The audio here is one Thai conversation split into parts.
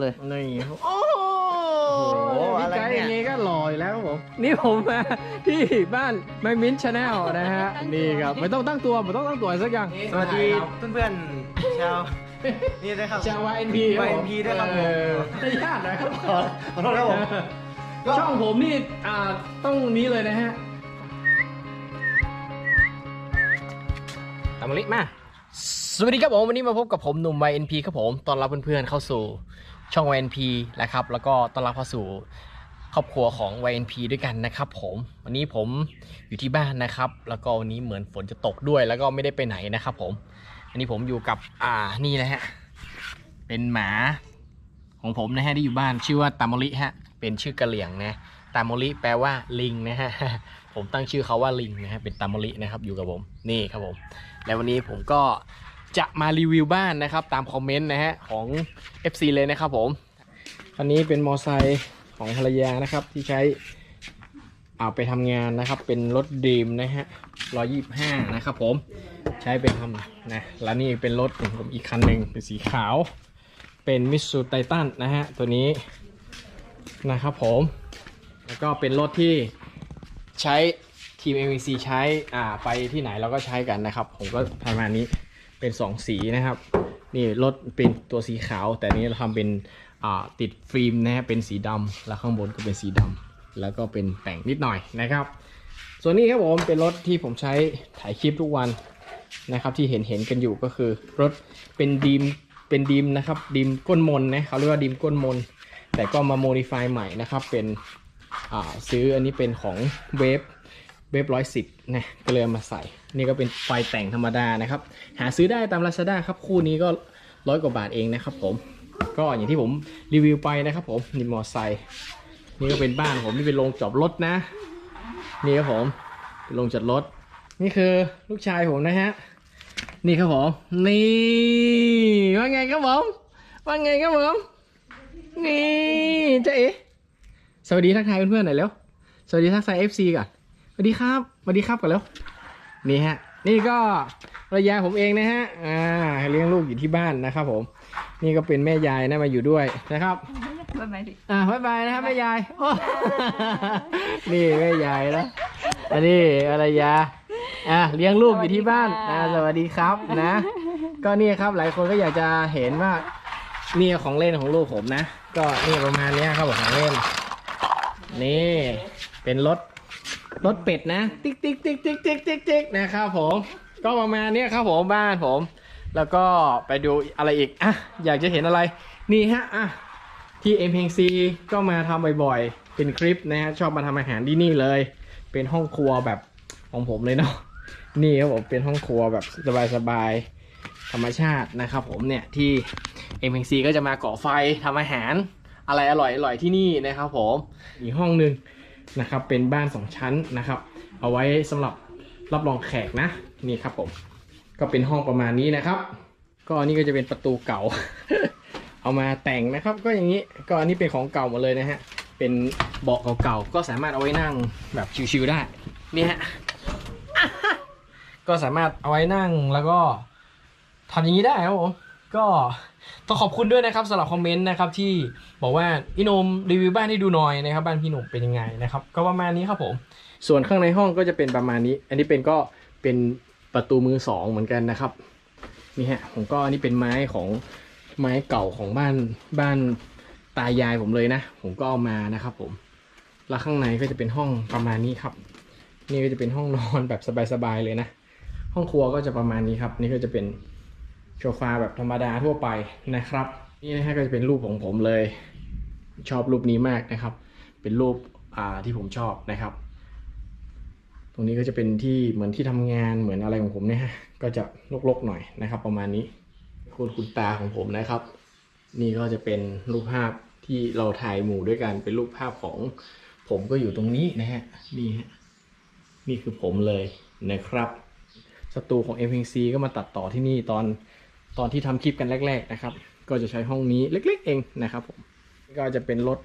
เลย นี่โอ้โหพี่อะไรไกด์อเนี่ยย่างงี้ก็หล่ออยู่แล้วครับผมนี่ผมมาที่บ้านไมมินชาแนลนะฮะ นี่ครับไม่ต้องตั้งตัวไม่ต้องตั้งตัวสักอย่างสวัสดีเพื่อนๆชาวนี่ด้วยครับ ชาววายเอ็นพี YNP ด้วยครับผมไม่ยากนะครับ ขอขอโทษครับผมช่องผมนี่อ่าต้องนี้เลยนะฮะตามมาลิมา สวัสดีครับผม วันนี้มาพบกับผมหนุ่ม YNP ครับผมต้อนรับเพื่อนๆเข้าสู่ ช่อง YNP นะครับแล้วก็ต้อนรับเข้าสู่ครอบครัวของ YNP ด้วยกันนะครับผมวันนี้ผมอยู่ที่บ้านนะครับ แล้วก็วันนี้เหมือนฝนจะตกด้วย แล้วก็ไม่ได้ไปไหนนะครับผมอันนี้ผมอยู่กับอ่านี่นะฮะเป็นหมาของผมนะฮะที่อยู่บ้านชื่อว่าตามอลิฮะเป็นชื่อกะเหลี่ยงนะตามอลิแปลว่าลิงนะฮะผมตั้งชื่อเขาว่าลิงนะฮะเป็นตามอลินะครับอยู่กับผมนี่ครับผม และวันนี้ผมก็ จะมารีวิวบ้านนะครับ ตามคอมเมนต์นะฮะของ FC เลยนะครับผมคันนี้เป็นมอไซค์ของภรรยานะครับที่ใช้เอาไปทำงานนะครับ เป็นรถดีมนะฮะ125นะครับผมใช้ไปทำนะแล้วนี่เป็นรถของผมอีกคันหนึ่งเป็นสีขาว เป็นมิตซูไททันนะฮะตัวนี้นะครับผม แล้วก็เป็นรถที่ใช้ทีม MVC ใช้อ่าไปที่ไหนเราก็ใช้กันนะครับ ผมก็ประมาณนี้ เป็น 2 สีนะครับ นี่รถเป็นตัวสีขาว แต่นี้เราทำเป็นติดฟิล์มนะฮะเป็นสีดำแล้วข้างบนก็เป็นสีดำแล้วก็เป็นแต่งนิดหน่อยนะครับ ส่วนนี้ครับผมเป็นรถที่ผมใช้ถ่ายคลิปทุกวันนะครับที่เห็นเห็นกันอยู่ก็คือรถเป็นดีมเป็นดีมนะครับดีมก้นมนนะเขาเรียกว่าดีมก้นมน แต่ก็มาโมดิฟายใหม่นะครับเป็นซื้ออันนี้เป็นของเวฟ เวฟร้อยสิบนะก็เลยเอมาใส่ นี่ก็เป็นไฟแต่งธรรมดานะครับ หาซื้อได้ตาม Lazada ครับ คู่นี้ก็ร้อยกว่าบาทเองนะครับผม ก็อย่างที่ผมรีวิวไปนะครับผม นี่มอไซค์นี่ก็เป็นบ้านผมนี่เป็นโรงจอดรถนะ นี่ครับผมเป็นโรงจอดรถ นี่คือลูกชายผมนะฮะ นี่ครับผม นี่ว่าไงครับผม ว่าไงครับผม นี่เจ๊สวัสดีทักทายเพื่อนๆหน่อยเร็วสวัสดีทักทาย FC ก่อน วัสดีครับสวัสดีครับก่อนเร็วนี่ฮะ นี่ก็ภรรยาผมเองนะฮะ อ่าเลี้ยงลูกอยู่ที่บ้านนะครับผม นี่ก็เป็นแม่ยายนะมาอยู่ด้วยนะครับบ๊ายบายดิอ่าบ๊ายบายนะครับแม่ยายโอ้นี่แม่ยายนะอันนี้ภรรยา อะเลี้ยงลูกอยู่ที่บ้าน อ่าสวัสดีครับนะ ก็นี่ครับหลายคนก็อยากจะเห็นว่านี่ของเล่นของลูกผมนะ ก็นี่ประมาณเนี้ยครับของเล่น นี่เป็นรถ รถเป็ดนะ ติ๊กติ๊กติ๊กติ๊กติ๊กติ๊กติ๊กนะครับผม ก็ประมาณเนี้ยครับผมบ้านผม แล้วก็ไปดูอะไรอีกอะอยากจะเห็นอะไร นี่ฮะอะที่เอ็มเพงซีก็มาทำบ่อยๆ เป็นคลิปนะฮะชอบมาทำอาหารที่นี่เลย เป็นห้องครัวแบบของผมเลยเนาะนี่ครับผมเป็นห้องครัวแบบสบายๆธรรมชาตินะครับผมเนี่ยที่ m อ c ก็จะมาก่อไฟทำอาหาร อะไรอร่อยอร่อยที่นี่นะครับผมอีกห้องหนึ่ง นะครับ เป็นบ้านสองชั้นนะครับ เอาไว้สำหรับรับรองแขกนะนี่ครับผมก็เป็นห้องประมาณนี้นะครับ ก็อันนี้ก็จะเป็นประตูเก่า เอามาแต่งนะครับ ก็อย่างนี้ก็อันนี้เป็นของเก่าหมดเลยนะฮะเป็นเบาะเก่าๆก็สามารถเอาไว้นั่งแบบชิวๆได้นี่ฮะก็สามารถเอาไว้นั่งแล้วก็ทำอย่างนี้ได้ครับผมก็ ต้องขอบคุณด้วยนะครับสำหรับคอมเมนต์นะครับที่บอกว่าพี่นมรีวิวบ้านให้ดูหน่อยนะครับบ้านพี่หนุ่มเป็นยังไงนะครับก็ประมาณนี้ครับผม ส่วนข้างในห้องก็จะเป็นประมาณนี้ อันนี้เป็นก็เป็นประตูมือสองเหมือนกันนะครับนี่ฮะผมก็อันนี้เป็นไม้ของไม้เก่าของบ้านบ้านตายายผมเลยนะ ผมก็เอามานะครับผมแล้วข้างในก็จะเป็นห้องประมาณนี้ครับนี่ก็จะเป็นห้องนอนแบบสบายๆเลยนะ ห้องครัวก็จะประมาณนี้ครับ นี่ก็จะเป็น โซฟาแบบธรรมดาทั่วไปนะครับ นี่นะฮะก็จะเป็นรูปของผมเลย ชอบรูปนี้มากนะครับ เป็นรูปอ่าที่ผมชอบนะครับ ตรงนี้ก็จะเป็นที่เหมือนที่ทำงานเหมือนอะไรของผมเนี่ยฮะก็จะรกๆหน่อยนะครับ ประมาณนี้คุณคุณตาของผมนะครับ นี่ก็จะเป็นรูปภาพที่เราถ่ายหมู่ด้วยกันเป็นรูปภาพของผมก็อยู่ตรงนี้นะฮะนี่ฮะนี่คือผมเลยนะครับสตูของ m p c ก็มาตัดต่อที่นี่ตอน ตอนที่ทำคลิปกันแรก ๆนะครับ ก็จะใช้ห้องนี้เล็ก ๆ เองนะครับผมก็จะเป็นรถ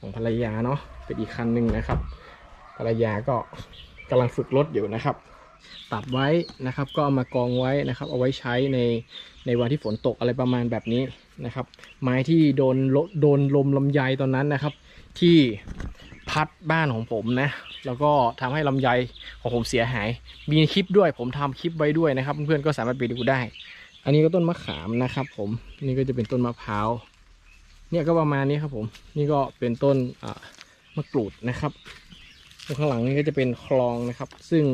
ของภรรยาเนาะเป็นอีกคันหนึ่งนะครับ ภรรยาก็กำลังฝึกรถอยู่นะครับ ตัดไว้นะครับ ก็เอามากองไว้นะครับ เอาไว้ใช้ในในวันที่ฝนตกอะไรประมาณแบบนี้นะครับ ไม้ที่โดนลโดนลมลำไยตอนนั้นนะครับ ที่พัดบ้านของผมนะแล้วก็ทำให้ลำไยของผมเสียหาย มีคลิปด้วยผมทำคลิปไว้ด้วยนะครับ เพื่อนๆก็สามารถไปดูได้ อันนี้ก็ต้นมะขามนะครับ ผมนี่ก็จะเป็นต้นมะพร้าวเนี่ยก็ประมาณนี้ครับผม นี่ก็เป็นต้นมะกรูดนะครับตรงข้างหลังนี่ก็จะเป็นคลองนะครับ ซึ่ง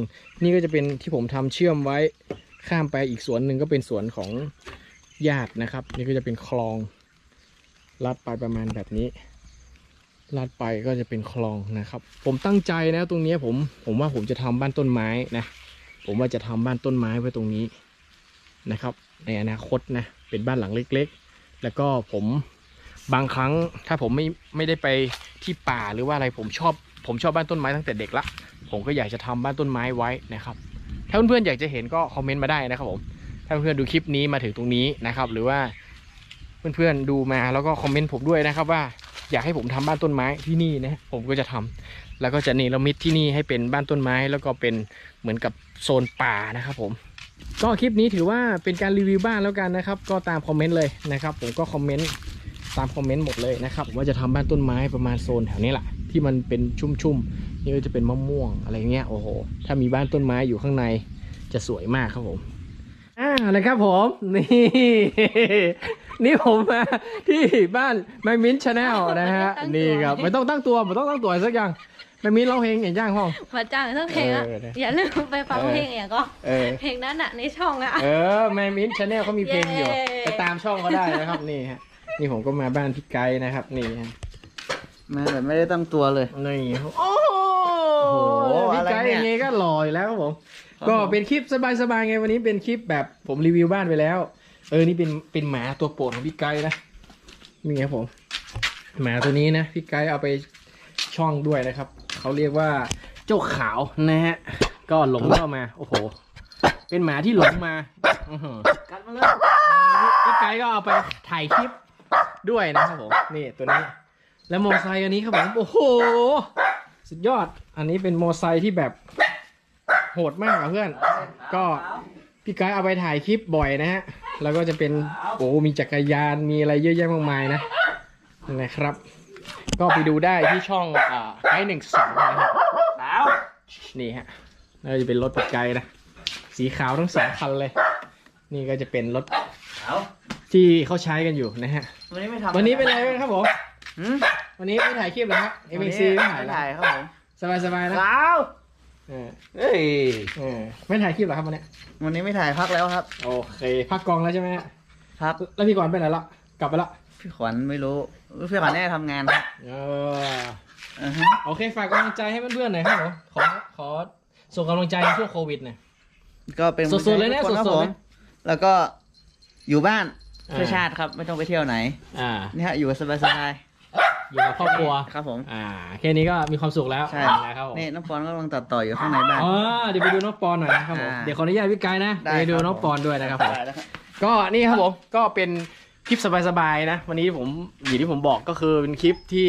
นี่ก็จะเป็นที่ผมทำเชื่อมไว้ข้ามไปอีกสวนหนึ่งก็เป็นสวนของญาตินะครับ นี่ก็จะเป็นคลองลัดไปประมาณแบบนี้ลาดไปก็จะเป็นคลองนะครับ ผมตั้งใจนะตรงนี้ผมผมว่าผมจะทำบ้านต้นไม้นะ ผมว่าจะทำบ้านต้นไม้ไว้ตรงนี้นะครับ ในอนาคตนะเป็นบ้านหลังเล็ก ๆ แล้วก็ผมบางครั้งถ้าผมไม่ไม่ได้ไปที่ป่าหรือว่าอะไรผมชอบ ผมชอบบ้านต้นไม้ตั้งแต่เด็กละผมก็อยากจะทำบ้านต้นไม้ไว้นะครับถ้าเพื่อนๆอยากจะเห็นก็คอมเมนต์มาได้นะครับผมถ้าเพื่อนๆดูคลิปนี้มาถึงตรงนี้นะครับ หรือว่าเพื่อนๆดูมาแล้วก็คอมเมนต์ผมด้วยนะครับว่าอยากให้ผมทำบ้านต้นไม้ที่นี่นะผมก็จะทำแล้วก็จะเนรมิตที่นี่ให้เป็นบ้านต้นไม้ แล้วก็เป็นเหมือนกับโซนป่านะครับผม ก็คลิปนี้ถือว่าเป็นการรีวิวบ้านแล้วกันนะครับ ก็ตามคอมเมนต์เลยนะครับ ผมก็คอมเมนต์ตามคอมเมนต์หมดเลยนะครับว่าจะทำบ้านต้นไม้ประมาณโซนแถวนี้แหละที่มันเป็นชุ่มๆนี่ก็จะเป็นมะม่วงอะไรเงี้ยโอ้โหถ้ามีบ้านต้นไม้อยู่ข้างในจะสวยมากครับผมอ่านะครับผมนี่นี่ผมมาที่บ้านแมมินชาแนลนะฮะนี่ครับไม่ต้องตั้งตัวไม่ต้องตั้งตัวสักอย่าง แมมิ้นร้องเพลงเห็นย่างพ่อมาจ้างทั้งเพลงอะเออเนี่ยอย่าลืมไปฟังเออเพลงอย่างก็เออ เพลงนั้นอะในช่องอะ เออแมมิ้นชาแนลเขามีเพลงอยู่เย้ ไปตามช่องเขาได้นะครับนี่ฮะนี่ผมก็มาบ้านพี่ไกด์นะครับ นี่ฮะมาแบบไม่ได้ตั้งตัวเลย นี่โอ้โหโอ้โหพี่อะไรไกด์เนี่อย ย่างงี้ก็หล่ออยู่แล้วครับผม ก็เป็นคลิปสบายๆไงวันนี้เป็นคลิปแบบผมรีวิวบ้านไปแล้ว เออนี่เป็นเป็นหมาตัวโปรดของพี่ไกด์นะนี่ครับผม หมาตัวนี้นะพี่ไกด์เอาไปช่องด้วยนะครับ เขาเรียกว่าเจ้าขาวนะฮะ ก็หลงเข้ามา โอ้โห เป็นหมาที่หลงมาอกัดมาเลยพี่ไกด์ก็เอาไปถ่ายคลิปด้วยนะครับผม นี่ตัวนี้ แล้วมอไซค์อันนี้ครับผม โอ้โห สุดยอด อันนี้เป็นมอไซค์ที่แบบโหดมากอะเพื่อน ก็พี่ไกด์เอาไปถ่ายคลิปบ่อยนะฮะ แล้วก็จะเป็น โอ้ มีจักรยาน มีอะไรเยอะแยะมากมายนะนะครับ ก็ไปดูได้ที่ช่องอ่าไกด์หนึ่งสองนะครับสาวนี่ฮะน่าจะเป็นรถพี่ไกด์นะ สีขาวทั้งสองคันเลย นี่ก็จะเป็นรถสาวที่เขาใช้กันอยู่นะฮะ วันนี้ไม่ทำวันนี้เป็นไรบ้างครับผมหืมวันนี้ไม่ถ่ายคลิปเหรอฮะเอ็มวันซีนี้ไม่ถ่ายไม่แล้วถ่ายครับผมสบายสบายๆนะสาวเออเฮ้ยเออไม่ถ่ายคลิปเหรอครับวันเนี้ยวันนี้ไม่ถ่ายพักแล้วครับ โอเค พักกองแล้วใช่ไหมฮะพัก แล้วพี่กรณ์ไปไหนละ กลับไปละ พี่ขวัญไม่รู้พี่ขวัญแน่ทำงานครับเอออือฮะโอเคฝากกำลังใจให้เพื่อนๆหน่อยครับผมขอขอส่งกำลังใจในช่วงโควิดหน่อย ก็เป็นสดๆเลยนะทุกคครับสดๆผมเลย แล้วก็อยู่บ้านอ่าเพื่อชาติครับไม่ต้องไปเที่ยวไหนอ่า นี่ฮะอยู่สบายสบายอยู่กับครอบครัว ๆครับผม อ่า แค่นี้ก็มีความสุขแล้วใช่ นะครับผมนี่น้องปอนก็กำลังตัดต่ออยู่ข้างในบ้าน อ๋อเดี๋ยวไปดูน้องปอนหน่อยนะครับผม อ่าเดี๋ยวขออนุญาตพี่ไกด์นะได้ไปดูครับ น้องปอนด้วยนะครับผม ได้แล้วครับ ก็นี่ครับผมก็เป็น คลิปสบายๆนะ วันนี้ผมอย่างที่ผมบอกก็คือเป็นคลิปที่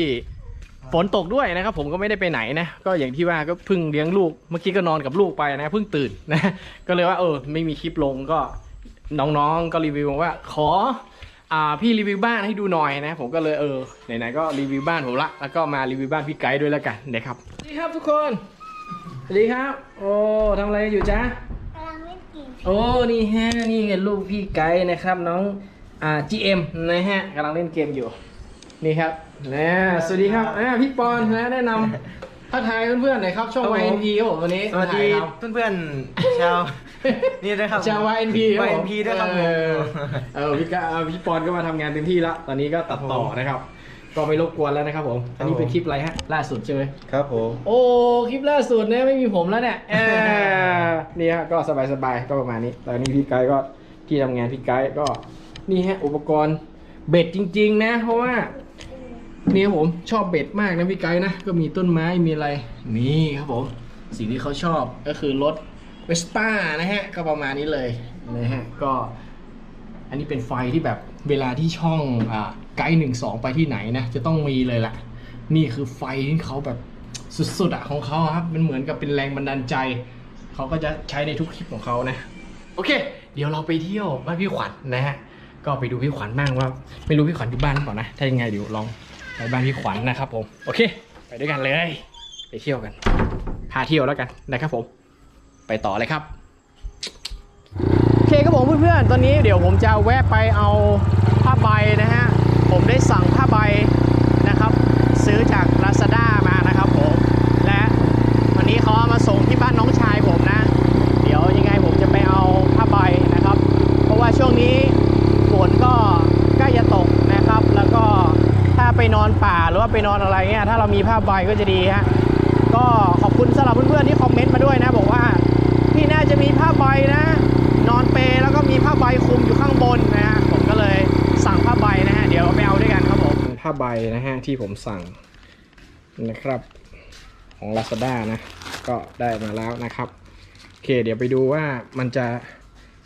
ฝนตกด้วยนะครับ ผมก็ไม่ได้ไปไหนนะก็อย่างที่ว่าก็เพิ่งเลี้ยงลูกเมื่อกี้ก็นอนกับลูกไปนะเพิ่งตื่นนะก็เลยว่าเออไม่มีคลิปลงก็น้องๆก็รีวิวมาว่าขออ่าพี่รีวิวบ้านให้ดูหน่อยนะ ผมก็เลยเออไหนๆก็รีวิวบ้านผมละแล้วก็มารีวิวบ้านพี่ไกด์ด้วยแล้วกันนะครับสวัสดีครับทุกคนสวัสดีครับ โอ้ทำอะไรอยู่จ๊ะกำลังเล่นเกมโอ้นี่ฮะนี่ไงลูกพี่ไกด์นะครับ น้อง อ่า GM นะฮะกำลังเล่นเกมอยู่ นี่ครับนะสวัสดีครับอ่าพี่ปอนนะแนะนำทักทายเพื่อนๆหน่อยครับช่อง ครับผม YNP ครับผมวันนี้สวัสดีครับเพื่อนๆชาว นี่นะครับชาว YNP ครับผม YNP ด้วยครับผม เออเออพี่กะเออพี่ปอนก็มาทำงานเต็มที่แล้วตอนนี้ก็ตัดต่อครับผมนะครับ ก็ไม่รบกวนแล้วนะครับผม อันนี้ครับผมเป็นคลิปอะไรฮะล่าสุดใช่ไหม ครับผม โอ้ คลิปล่าสุดเนี่ยไม่มีผมแล้วเนี่ยเออ นี่ฮะก็สบายๆก็ประมาณนี้แล้วนี่พี่ไกด์ก็ที่ทำงานพี่ไกด์ก็ นี่ฮะอุปกรณ์เบ็ดจริง ๆ นะ เพราะว่านี่ครับผมชอบเบ็ดมากนะพี่ไกด์นะ ก็มีต้นไม้มีอะไร นี่ครับผม สิ่งที่เขาชอบก็คือรถเวสป้านะฮะ ก็ประมาณนี้เลยนะฮะก็ อันนี้เป็นไฟที่แบบเวลาที่ช่องอ่าไกด์หนึ่งสองไปที่ไหนนะ จะต้องมีเลยล่ะนี่คือไฟที่เขาแบบสุดๆอะของเขาครับมันเหมือนกับเป็นแรงบันดาลใจเขาก็จะใช้ในทุกคลิปของเขานะ โอเค เดี๋ยวเราไปเที่ยวบ้านพี่ขวัญนะฮะ ก็ไปดูพี่ขวัญบ้างว่า ไม่รู้พี่ขวัญอยู่บ้านหรือเปล่านะ ถ้ายังไงเดี๋ยวลองไปบ้านพี่ขวัญนะครับผม โอเค ไปด้วยกันเลย ไปเที่ยวกัน พาเที่ยวแล้วกันนะครับผม ไปต่อเลยครับ โอเคครับผมเพื่อนๆ ตอนนี้เดี๋ยวผมจะแวะไปเอาผ้าใบนะฮะ ผมได้สั่งผ้าใบ ซื้อจาก Lazada มานะครับผม และวันนี้เขาเอามาส่งที่บ้านน้องชายผมนะ เดี๋ยวยังไงผมจะไปเอาผ้าใบนะครับ เพราะว่าช่วงนี้ฝนก็ใกล้จะตกนะครับ แล้วก็ถ้าไปนอนป่าหรือว่า ไปนอนอะไรเงี้ยถ้าเรามีผ้าใบก็จะดีฮะก็ขอบคุณสำหรับเพื่อนๆที่คอมเมนต์มาด้วยนะ บอกว่าพี่น่าจะมีผ้าใบนะ นอนเปแล้วก็มีผ้าใบคลุมอยู่ข้างบนนะฮะผมก็เลยสั่งผ้าใบนะฮะเดี๋ยวไปเอาด้วยกันครับผมผ้าใบนะฮะที่ผมสั่งนะครับ ของ Lazada นะก็ได้มาแล้วนะครับโอเค เดี๋ยวไปดูว่ามันจะ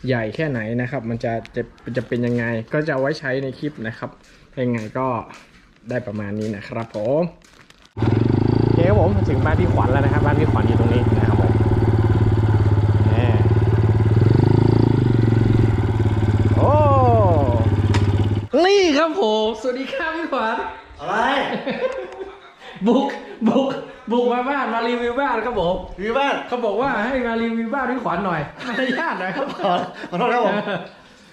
ใหญ่แค่ไหนนะครับ มันจะจะจะเป็นยังไงก็จะไว้ใช้ในคลิปนะครับยังไงก็ ได้ประมาณนี้นะครับผมโอเคครับผมถึงบ้านพี่ขวัญแล้วนะครับ บ้านพี่ขวัญอยู่ตรงนี้นะครับผมแน่โอ้นี่ครับผมสวัสดีครับพี่ขวัญอะไร บุกบุกบุกมาบ้านมารีวิวบ้านครับผมอยู่บ้านเขาบอกว่าให้มารีวิวบ้านพี่ขวัญหน่อยมารยาทหน่อยครับขอขอโทษครับผม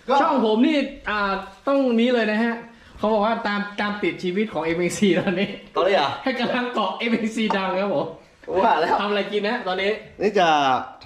ก็ช่องผมนี่อ่าต้องนี้เลยนะฮะ เขาบอกว่าตามตามติดชีวิตของ m อ c ตอนนี้ตอนนี้อะให้กำลังเกาะ m อ c ดังครับผมว่าแล้ว ทำอะไรกินนะตอนนี้นี่จะ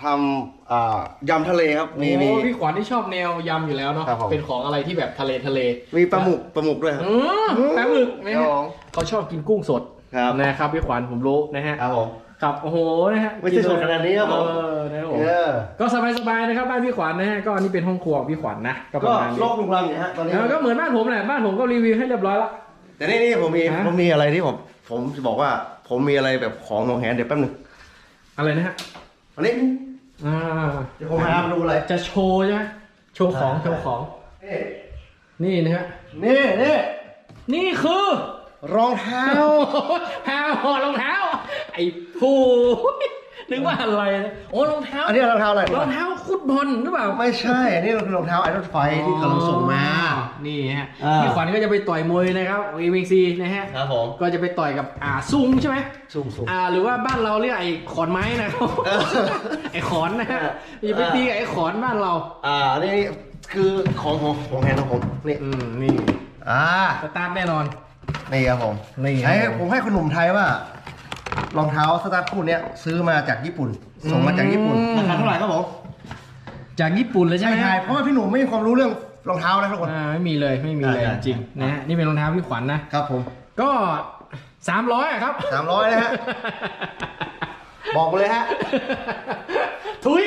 ทำอ่ายำทะเลครับ มีมี โอ้พี่ขวัญที่ชอบแนวยำอยู่แล้วเนาะครับผม เป็นของอะไรที่แบบทะเลทะเลมีปลาหมึกปลาหมึกด้วยครับ อืมปลาหมึกนะครัฮะบผม เขาชอบกินกุ้งสดครับนะครับพี่ขวัญผมรู้นะฮะ ครับผม ครับโอ้โหนะฮะไม่ใช่สดขนาดนี้ครับผมเออนะครับผมเออก็สบายๆนะครับบ้านพี่ขวัญนะฮะก็อันนี้เป็นห้องครัวของพี่ขวัญนะก็ปก็ระมาณนี้โลกลุงรังเนี่ยฮะตอนนี้เออก็เหมือนบ้านผมแหละบ้านผมก็รีวิวให้เรียบร้อยแล้วแต่นี่นี่ผมมีฮะผมมีอะไรที่ผมผมจะบอกว่าผมมีอะไรแบบของของแหนเดี๋ยวแป๊บหนึงอะไรนะฮะอันนี้อ่าเดี๋ยวผมพามาดูอะไรจะโชว์ใช่ไหมโชว์ของโชว์ของนี่นี่นะฮะนี่นี่นี่คือ รองเท้าแพรหอดรองเท้า ไอ้ผู้นึกว่าอะไรนะโอ้รองเท้าอันนี้รองเท้าอะไรรองเท้าคุดบอลหรือเปล่า ไม่ใช่ อันนี้คือรองเท้าไอรอนไฟที่กำลังส่งมาอ๋อนี่ฮะอ่าพี่ขวัญก็จะไปต่อยมวยนะครับเอวิงซีนะฮะ ครับผม ก็จะไปต่อยกับอ่าซุงใช่ไหมสูงสูงอ่าหรือว่าบ้านเราเรียกไอ้ขอนไม้นะครับเออไอ้ขอนนะฮะเอออย่าไปตีกับไอ้ขอนบ้านเรา อ่าอันนี้คือของของของแฮนด์ของผมนี่อืมนี่ อ่าสตาร์ทแน่นอน นี่ครับผมนี่ครับ ให้ผมผมให้คุณหนุ่มไทยว่ารองเท้าสตาร์ทคู่เนี้ยซื้อมาจากญี่ปุ่นส่งมาจากญี่ปุ่นอืมราคาเท่าไหร่ครับผมจากญี่ปุ่นเลยใช่ใช่ไหมใช่เพราะว่าพี่หนุ่มไม่มีความรู้เรื่องรองเท้านะทุกคน อ่าไม่มีเลยไม่มีเลยใช่จริงๆนะฮะนี่เป็นรองเท้าพี่ขวัญนะ ครับผมก็สามร้อยอะครับ สามร้อยนะฮะ บอกมาเลยฮะทุย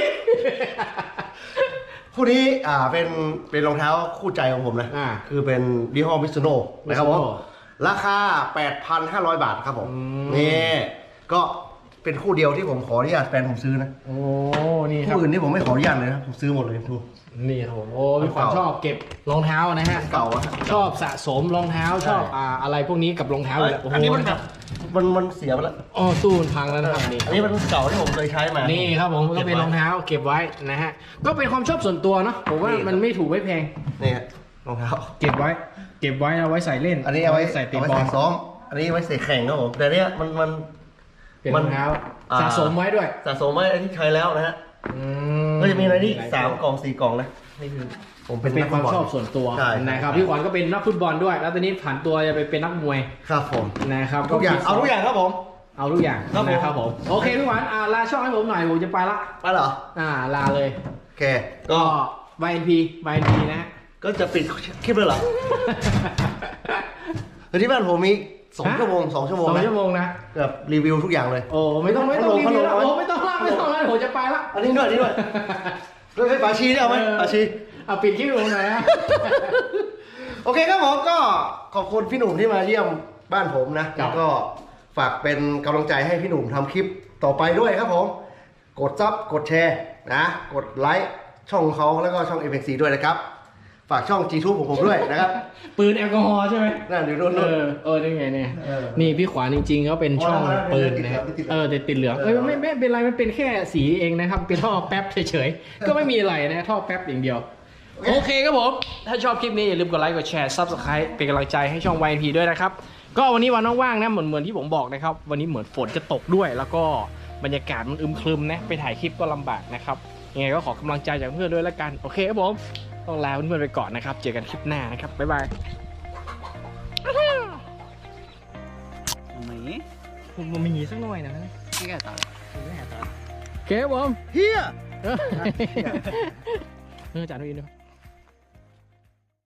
คู่นี้อ่าเป็นเป็นรองเท้าคู่ใจของผมนะ อ่าคือเป็นยี่ห้อมิซูโน่นะครับผม Mizuno ราคา 8,500 บาทครับผมอืมนี่ก็เป็นคู่เดียวที่ผมขออนุญาตแฟนผมซื้อนะโอ้ นี่ครับคู่อื่นนี่ผมไม่ขออนุญาตเลยนะผมซื้อหมดเลยดู นี่ครับผมโอ้พี่ขวัญเก่าชอบเก็บรองเท้านะฮะเก่าอะชอบสะสมรองเท้าชอบใช่อ่าอะไรพวกนี้กับรองเท้าอยู่แล้วโอ้โหอันนี้มันแบบมันมันเสียไปแล้วอ๋อตู้มันพังแล้วนะครับนี่อันนี้มันเก่าที่ผมเคยใช้มา นี่นี่ครับผมก็เป็นรองเท้าเก็บไว้นะฮะ ก็เป็นความชอบส่วนตัวเนาะผมว่านี่ครับมันไม่ถูกไม่แพงนี่ฮะรองเท้าเก็บไว้ เก็บไว้เอาไว้ใส่เล่นอันนี้เอาไว้ใส่เตะเอาไว้บอลใส่ซ้อม อันนี้ไว้ใส่แข่งครับผม แต่เนี้ยมันมัน เป็นมัรนองเท้าอ่า สะสมไว้ด้วยสะสมไว้อันที่ใช้แล้วนะฮะ อืก็จะมีอะไรนี่หลยสามตัวกล่องสี่กล่องนะ นี่คือ ผมเป็นเป็นนักความฟุตบอลชอบส่วนตัวใช่ นะครับใช่พี่ขวัญก็เป็นนักฟุตบอลด้วย แล้วตอนนี้ผ่านตัวจะไปเป็นนักมวยครับผม นะครับทุกอย่าง คิดเอาทุกอย่างครับผม เอาทุกอย่างครับผม นะครับผมโอเคพี่ขวัญอ่าลาช่องให้ผมหน่อยผมจะไปละไปเหรอ อ่าลาเลย โอเค ก็ ก็ YNP YNP นะฮะ ก็จะปิดคลิปเลยเหรอแต่ที่บ้านผมมีสองฮะชั่วโมงสองชั่วโมงสองนะชั่วโมงนะแบบรีวิวทุกอย่างเลย โอ้ไม่ต้องไม่ต้องรีพัดลมวิวแล้วพัดลม โอ้ไม่ต้องละไม่ต้องละผมจะไปละอันนี้ด้วยอันนี้ด้วยด้วยให้ปาชีได้เอาไหมเออปาชี เอาปิดคลิปผมหน่อยนะ โอเคครับผมก็ขอบคุณพี่หนุ่มที่มาเยี่ยมบ้านผมนะครัแล้บ วก็ฝากเป็นกำลังใจให้พี่หนุ่มทำคลิปต่อไปด้วยครับผม กดซับกดแชร์นะ กดไลค์ช่องเขาแล้วก็ช่อง f x c ด้วยนะครับ ฝากช่องจีทูบของผมด้วยนะครับ ปืนแอลกอฮอล์ใช่ไหมนั่นเดี๋ยวโดนเออเออนี่ไงเนี่ยเออนี่พี่ขวานจริงๆเขาเป็นช่องอ๋อปืนนะครับติดเหลือง เออแต่ติดเหลืองเอ้ยไม่ไม่เป็นไรมันเป็นแค่สีเองนะครับ เป็นท่อแป๊บเฉยๆก็ไม่มีอะไรนะท่อแป๊บอย่างเดียว โอเคครับผม ถ้าชอบคลิปนี้อย่าลืมกดไลค์กดแชร์ subscribe เป็นกำลังใจให้ช่อง YNP ด้วยนะครับ ก็วันนี้วันว่างๆนะเหมือนเหมือนที่ผมบอกนะครับ วันนี้เหมือนฝนจะตกด้วย แล้วก็บรรยากาศมันอึมครึมนะ ไปถ่ายคลิปก็ลำบากนะครับ ยังไงก็ขอกำลังใจจากเพื่อนด้วยแล้วกัน โอเคครับผม ต้องลาเพื่อนๆไปก่อนนะครับ เจอกันคลิปหน้านะครับ บ๊ายบาย Mày ผมมันมีสักหน่อยนะ cái cái tao โอเคครับผมเฮียเออเออจ่ายด้วยอินด้วย